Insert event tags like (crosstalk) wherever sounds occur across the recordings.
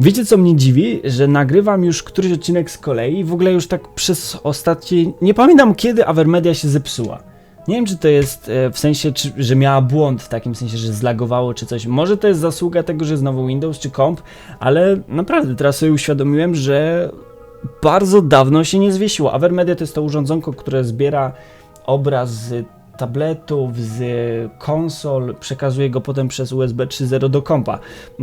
Wiecie co mnie dziwi? Że nagrywam już któryś odcinek z kolei w ogóle już tak przez ostatnie... Nie pamiętam kiedy Avermedia się zepsuła. Nie wiem czy to jest e, w sensie, czy, że miała błąd w takim sensie, że zlagowało czy coś. Może to jest zasługa tego, że znowu Windows czy komp, ale naprawdę teraz sobie uświadomiłem, że bardzo dawno się nie zwiesiło. Avermedia to jest to urządzonko, które zbiera obraz tabletów, z konsol, przekazuje go potem przez USB 3.0 do kompa.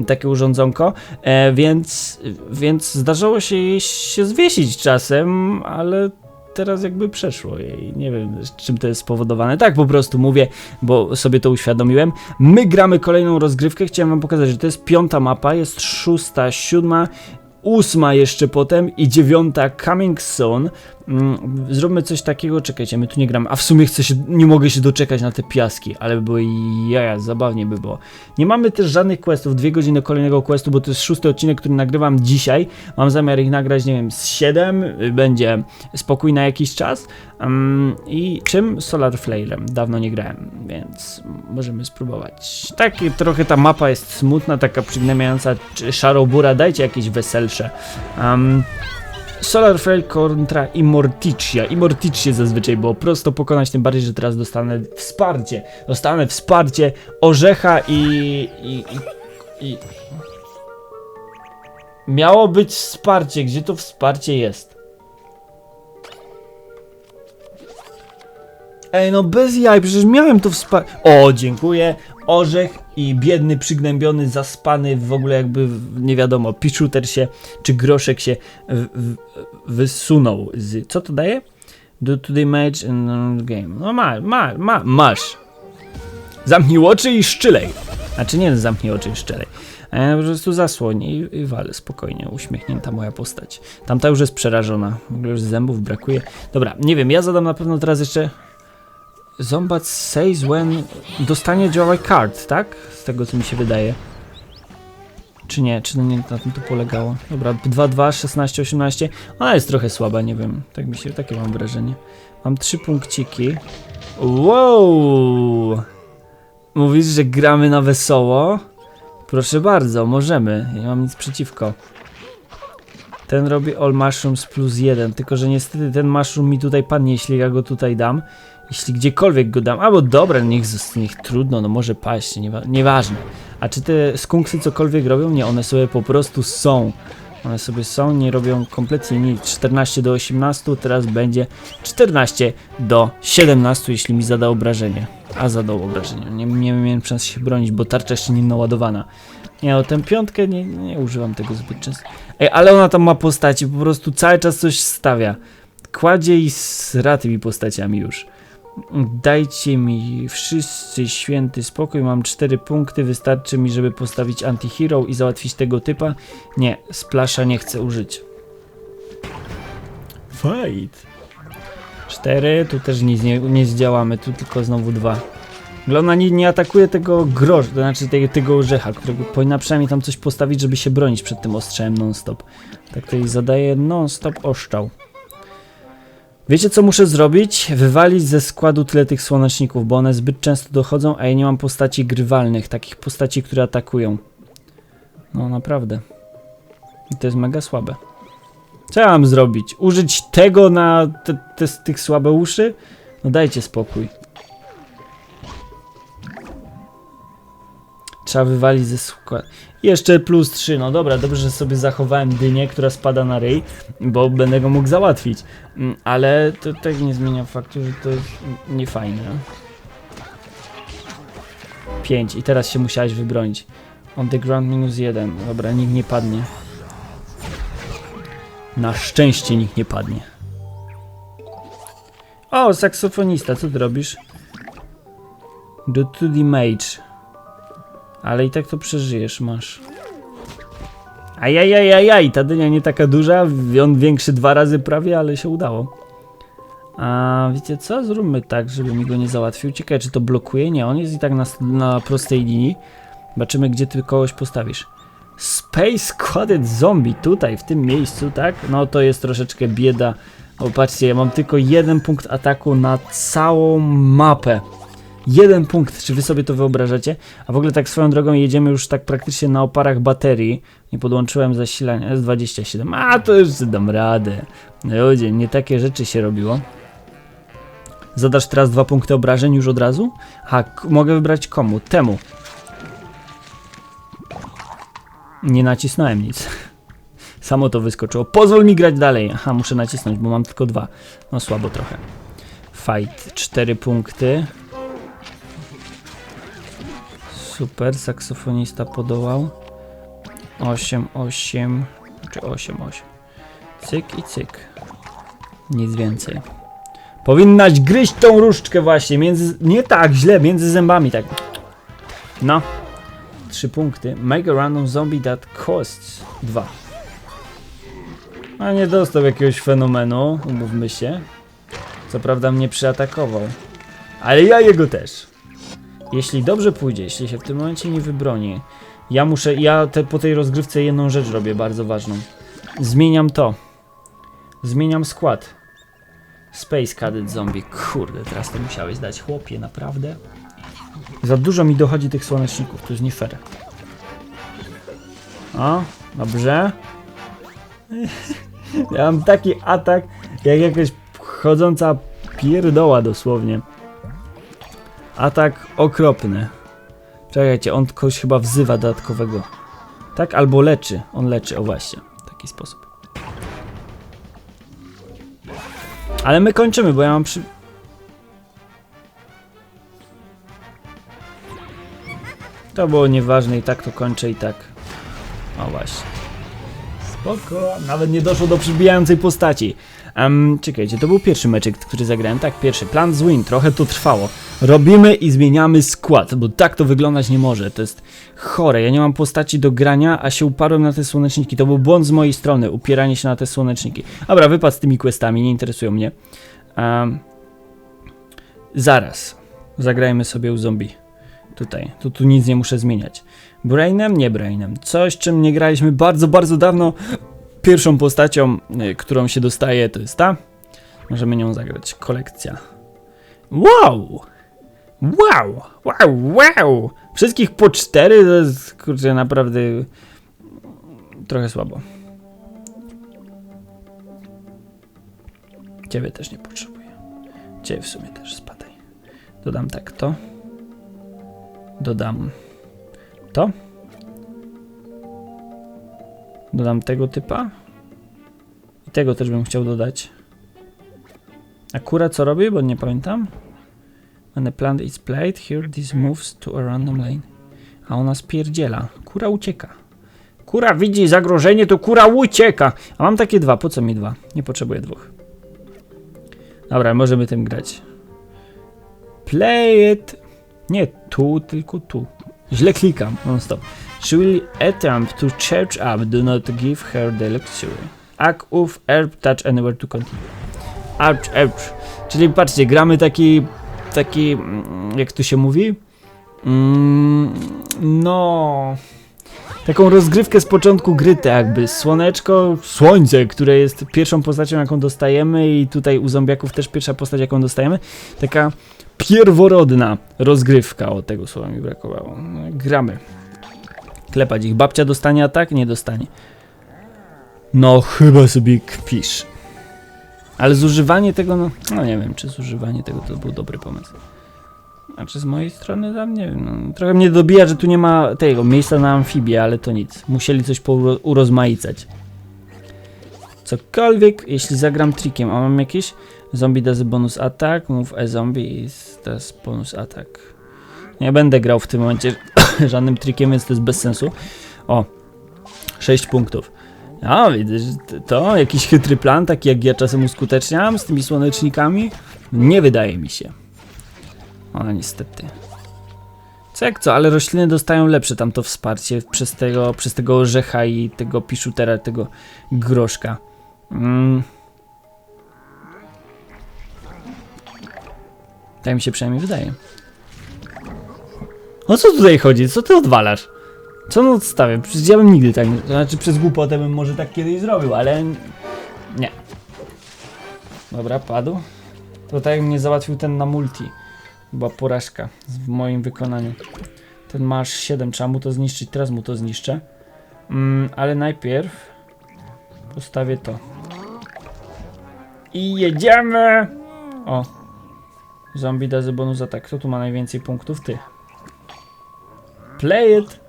Takie urządzonko, e, więc, więc zdarzało się jej się zwiesić czasem, ale teraz jakby przeszło jej. Nie wiem, czym to jest spowodowane. Tak po prostu mówię, bo sobie to uświadomiłem. My gramy kolejną rozgrywkę. Chciałem wam pokazać, że to jest piąta mapa, jest szósta, siódma ósma jeszcze potem i dziewiąta Coming Soon. Mm, Zróbmy coś takiego, czekajcie, my tu nie gramy, a w sumie chcę się, nie mogę się doczekać na te piaski, ale by było jaja, zabawnie by było. Nie mamy też żadnych questów, dwie godziny kolejnego questu, bo to jest szósty odcinek, który nagrywam dzisiaj. Mam zamiar ich nagrać, nie wiem, z 7, będzie spokój na jakiś czas. Um, I czym? Solar Flare'em, dawno nie grałem, więc możemy spróbować. Tak, trochę ta mapa jest smutna, taka przygnębiająca, szarobura, dajcie jakieś weselsze. Um, Solar Flare kontra Immorticia. Immorticie zazwyczaj było prosto pokonać, tym bardziej, że teraz dostanę wsparcie. Dostanę wsparcie Orzecha i... i, i, i... Miało być wsparcie, gdzie to wsparcie jest? Ej, no bez jaj, przecież miałem to wsparcie. O, dziękuję. Orzech i biedny, przygnębiony, zaspany, w ogóle jakby nie wiadomo, pichuter się, czy groszek się w, w, wysunął z... Co to daje? Do to the match and game. No ma, ma, ma, masz. Zamknij oczy i szczylej. Znaczy nie zamknij oczy i szczelej. E, po prostu zasłoń i, i spokojnie, uśmiechnięta moja postać. Tamta już jest przerażona. W ogóle już zębów brakuje. Dobra, nie wiem, ja zadam na pewno teraz jeszcze... Zombat says when dostanie Joy card, tak? Z tego co mi się wydaje. Czy nie? Czy nie na tym to polegało? Dobra, 2-2, 16, 18. Ona jest trochę słaba, nie wiem. Tak mi się, takie mam wrażenie. Mam trzy punkciki. Wow! Mówisz, że gramy na wesoło? Proszę bardzo, możemy. Ja nie mam nic przeciwko. Ten robi all mushrooms plus jeden, tylko że niestety ten mushroom mi tutaj padnie, jeśli ja go tutaj dam. Jeśli gdziekolwiek go dam, albo dobra, niech, zos- niech trudno, no może paść, niewa nieważne. A czy te skunksy cokolwiek robią? Nie, one sobie po prostu są. One sobie są, nie robią kompletnie nic. 14 do 18, teraz będzie 14 do 17, jeśli mi zada obrażenie. A zadał obrażenie. Nie, nie miałem szans się bronić, bo tarcza jeszcze nie naładowana. Nie, o tę piątkę nie, nie używam tego zbyt często. Ej, ale ona tam ma postaci, po prostu cały czas coś stawia. Kładzie i sra tymi postaciami już. Dajcie mi wszyscy święty spokój, mam cztery punkty, wystarczy mi, żeby postawić antihero i załatwić tego typa. Nie, splasza nie chcę użyć. Fight. Cztery, tu też nic nie, nie zdziałamy, tu tylko znowu dwa. Ale ona nie, nie atakuje tego grosz, to znaczy tego, tego orzecha, którego powinna przynajmniej tam coś postawić, żeby się bronić przed tym ostrzałem non-stop. Tak to jej zadaje non-stop oszczał. Wiecie co muszę zrobić? Wywalić ze składu tyle tych słoneczników, bo one zbyt często dochodzą, a ja nie mam postaci grywalnych, takich postaci, które atakują. No naprawdę. I to jest mega słabe. Co ja mam zrobić? Użyć tego na te, te, tych słabe uszy? No dajcie spokój. Trzeba wywalić ze składu. Jeszcze plus 3, no dobra, dobrze, że sobie zachowałem dynię, która spada na ryj, bo będę go mógł załatwić. Mm, Ale to tak nie zmienia faktu, że to jest niefajne. 5 i teraz się musiałeś wybronić. On the ground minus 1. Dobra, nikt nie padnie. Na szczęście nikt nie padnie. O, saksofonista, co ty robisz? Do to the mage. Ale i tak to przeżyjesz, masz. Ajajajajaj, ta dynia nie taka duża, on większy dwa razy prawie, ale się udało. A wiecie co? Zróbmy tak, żeby mi go nie załatwił. Ciekawe, czy to blokuje? Nie, on jest i tak na, na prostej linii. Zobaczymy, gdzie ty kogoś postawisz. Space Squaded Zombie, tutaj, w tym miejscu, tak? No to jest troszeczkę bieda. O, patrzcie, ja mam tylko jeden punkt ataku na całą mapę. Jeden punkt, czy wy sobie to wyobrażacie? A w ogóle tak swoją drogą jedziemy już tak praktycznie na oparach baterii. Nie podłączyłem zasilania S27. A to już dam radę. Ludzie, nie takie rzeczy się robiło. Zadasz teraz dwa punkty obrażeń już od razu? K- mogę wybrać komu? Temu. Nie nacisnąłem nic. (laughs) Samo to wyskoczyło. Pozwól mi grać dalej. Aha, muszę nacisnąć, bo mam tylko dwa. No słabo trochę. Fight, cztery punkty. Super, saksofonista podołał. 8, 8, czy 8, 8. Cyk i cyk. Nic więcej. Powinnaś gryźć tą różdżkę właśnie, między... Nie tak, źle, między zębami, tak. No. Trzy punkty. Make a random zombie that costs. Dwa. A nie dostał jakiegoś fenomenu, umówmy się. Co prawda mnie przyatakował. Ale ja jego też. Jeśli dobrze pójdzie, jeśli się w tym momencie nie wybroni, ja muszę, ja te, po tej rozgrywce jedną rzecz robię bardzo ważną. Zmieniam to. Zmieniam skład. Space Cadet Zombie. Kurde, teraz to musiałeś dać, chłopie, naprawdę? Za dużo mi dochodzi tych słoneczników, to jest nie fair. O, dobrze. Ja mam taki atak, jak jakaś chodząca pierdoła dosłownie. Atak okropny. Czekajcie, on kogoś chyba wzywa dodatkowego. Tak, albo leczy. On leczy, o właśnie. W taki sposób. Ale my kończymy, bo ja mam przy... To było nieważne i tak to kończę i tak. O właśnie. Spoko, nawet nie doszło do przybijającej postaci. Um, czekajcie, to był pierwszy meczek, który zagrałem. Tak, pierwszy. Plan z win, trochę to trwało. Robimy i zmieniamy skład, bo tak to wyglądać nie może. To jest chore. Ja nie mam postaci do grania, a się uparłem na te słoneczniki. To był błąd z mojej strony, upieranie się na te słoneczniki. Dobra, wypad z tymi questami, nie interesują mnie. Um, zaraz. Zagrajmy sobie u zombie. Tutaj. Tu, tu nic nie muszę zmieniać. Brainem? Nie Brainem. Coś, czym nie graliśmy bardzo, bardzo dawno. Pierwszą postacią, y, którą się dostaje, to jest ta. Możemy nią zagrać. Kolekcja. Wow! Wow! Wow! Wow! Wszystkich po cztery to jest, kurczę, naprawdę trochę słabo. Ciebie też nie potrzebuję. Ciebie w sumie też spadaj. Dodam tak to. Dodam to. Dodam tego typa. I tego też bym chciał dodać. A kura co robi? Bo nie pamiętam. When a plant is played, here this moves to a random lane. A ona spierdziela. Kura ucieka. Kura widzi zagrożenie, to kura ucieka. A mam takie dwa. Po co mi dwa? Nie potrzebuję dwóch. Dobra, możemy tym grać. Play it. Nie tu, tylko tu. Źle klikam, non stop. She will attempt to charge up, do not give her the luxury. Act of herb touch anywhere to continue. Ouch, ouch. Czyli patrzcie, gramy taki, taki, mm, jak tu się mówi? Mm, no, taką rozgrywkę z początku gry, tak jakby słoneczko, słońce, które jest pierwszą postacią, jaką dostajemy i tutaj u zombiaków też pierwsza postać, jaką dostajemy. Taka pierworodna rozgrywka, o tego słowa mi brakowało. No, gramy. Klepać ich. Babcia dostanie atak? Nie dostanie. No, chyba sobie kpisz. Ale zużywanie tego, no, no nie wiem, czy zużywanie tego to był dobry pomysł. Znaczy z mojej strony tam nie wiem, no, trochę mnie dobija, że tu nie ma tego miejsca na amfibię, ale to nic. Musieli coś urozmaicać. Cokolwiek, jeśli zagram trikiem, a mam jakieś zombie does bonus attack, move a zombie is does bonus attack. Nie będę grał w tym momencie (coughs) żadnym trikiem, więc to jest bez sensu. O, 6 punktów. A, t- to jakiś chytry plan, taki jak ja czasem uskuteczniam z tymi słonecznikami? Nie wydaje mi się. O, niestety. Co jak co, ale rośliny dostają lepsze tamto wsparcie przez tego, przez tego orzecha i tego piszutera, tego groszka. Mm. Tak mi się przynajmniej wydaje. O co tutaj chodzi? Co ty odwalasz? Co on odstawia? Przecież ja bym nigdy tak to Znaczy przez głupotę bym może tak kiedyś zrobił, ale... Nie. Dobra, padł. To jak mnie załatwił ten na multi. Chyba porażka w moim wykonaniu. Ten masz 7, trzeba mu to zniszczyć, teraz mu to zniszczę. Mm, ale najpierw postawię to. I jedziemy! O. Zombie does a bonus attack. Kto tu ma najwięcej punktów? Ty. Play it!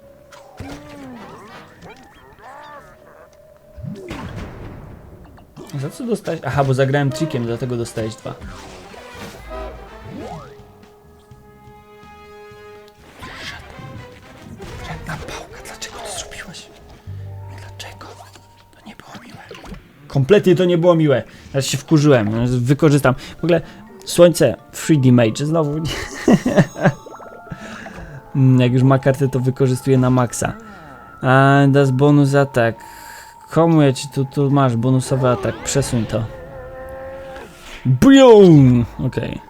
Za co dostałeś? Aha, bo zagrałem trickiem, dlatego dostałeś dwa. Kompletnie to nie było miłe. Teraz się wkurzyłem, wykorzystam. W ogóle słońce 3D Mage znowu. (laughs) Mm, Jak już ma kartę, to wykorzystuje na maksa. A, das bonus atak. Komu ja ci tu, tu masz bonusowy atak? Przesuń to. Bum! Okej.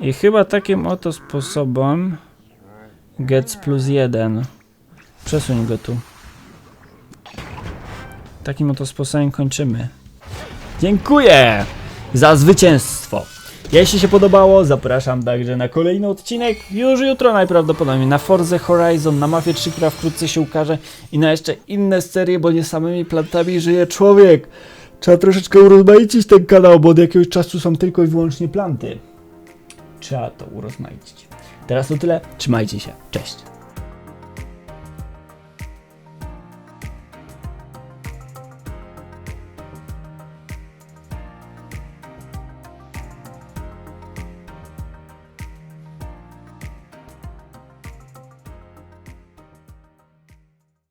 I chyba takim oto sposobem gets plus jeden. Przesuń go tu. Takim oto sposobem kończymy. Dziękuję za zwycięstwo. Jeśli się podobało, zapraszam także na kolejny odcinek. Już jutro najprawdopodobniej na Forza Horizon, na Mafia 3, która wkrótce się ukaże i na jeszcze inne serie, bo nie samymi plantami żyje człowiek. Trzeba troszeczkę urozmaicić ten kanał, bo od jakiegoś czasu są tylko i wyłącznie planty. Trzeba to urozmaicić. Teraz to tyle. Trzymajcie się. Cześć.